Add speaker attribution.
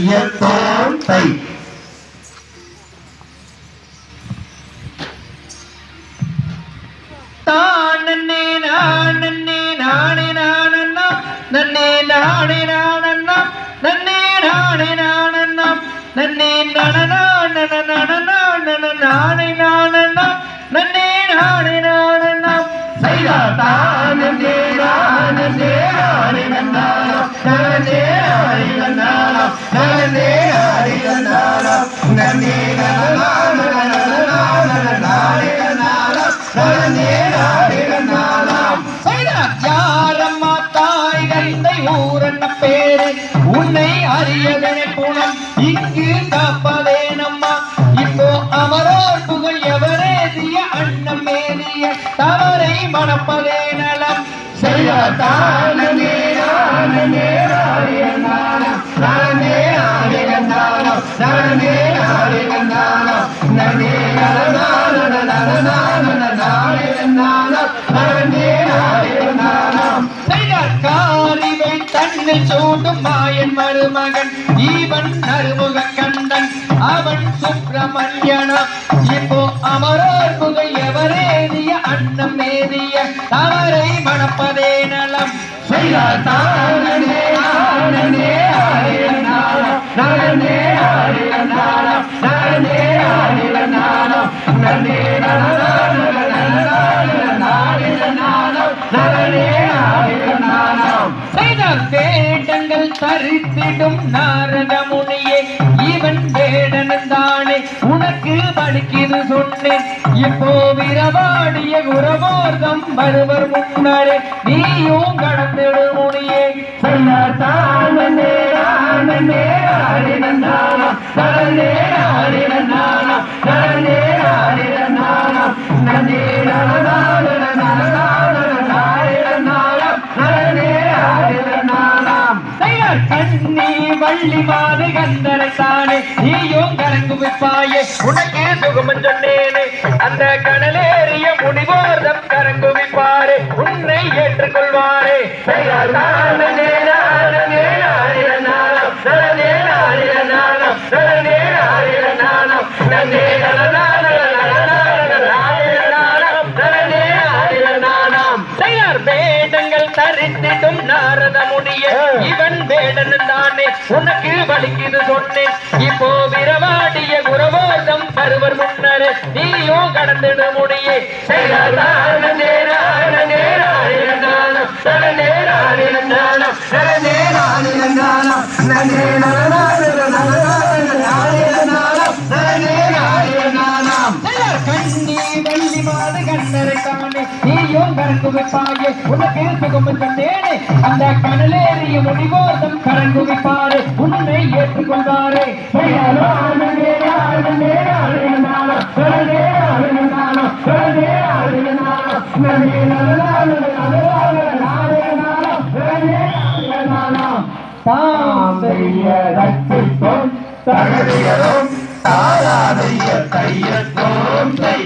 Speaker 1: தையத்தோம் தை
Speaker 2: தானே நானே நானே நானண்ணா நன்னே நானே நானண்ணா நன்னே நானே நானண்ணா நன்னே நனனா நனனா நனனா நானே நானண்ணா நன்னே நானே அறியதனை இங்கு தப்பதே நம்மா இப்போ அமரோர் புகழ் எவரேதிய அண்ணம் மேலிய தவறை மணப்பதே நலம்.
Speaker 1: செய்யத்தானே நானே நானே நானே
Speaker 2: நானே மனதில் சூடும் மாயன் மருமகன் ஈவன் அருமுக கண்டன் அவன் சுப்பிரமணியனா இப்போ அமரோர் புகழ் எவரேதிய அண்ணம் மேதிய தவறை மணப்பதே நலம்.
Speaker 1: சைதா தானே நானே ஹரி நன்னாரோ நனனே
Speaker 2: வேடங்கள் தரித்திடும் நாரத முனியே இவன் வேடனன் தானே. உனக்கு படிக்கிறது சொன்னேன். இப்போ விரவாடிய குரவோர்தம் வருவர் முன்னரே நீயும் கடந்திடும் முனியே.
Speaker 1: சைதா
Speaker 2: வள்ளி மாது கந்தனை தானே நீயும் கரங்கு விப்பாயே. உனக்கே சுகமன் சொன்னேனே அந்த கடலே முடிய இவன் வேடன் தானே. உனக்கு வலிக்குது சொன்னேன் இப்போ விரவாடிய குரவோதம் பருவர் முன்னரே நீயும் கடந்திட முடியே.
Speaker 1: சைதா தானே நானே நனனே ஹரி நன்னாரோ நன்னே
Speaker 2: அந்த கடலேறிய
Speaker 1: நனனாரே நன்னாரோ நனனே உன்னை ஏற்றுக்கொண்டாரே.
Speaker 2: தாம் செய்ய
Speaker 1: தாராதைய தையத்தோம் தை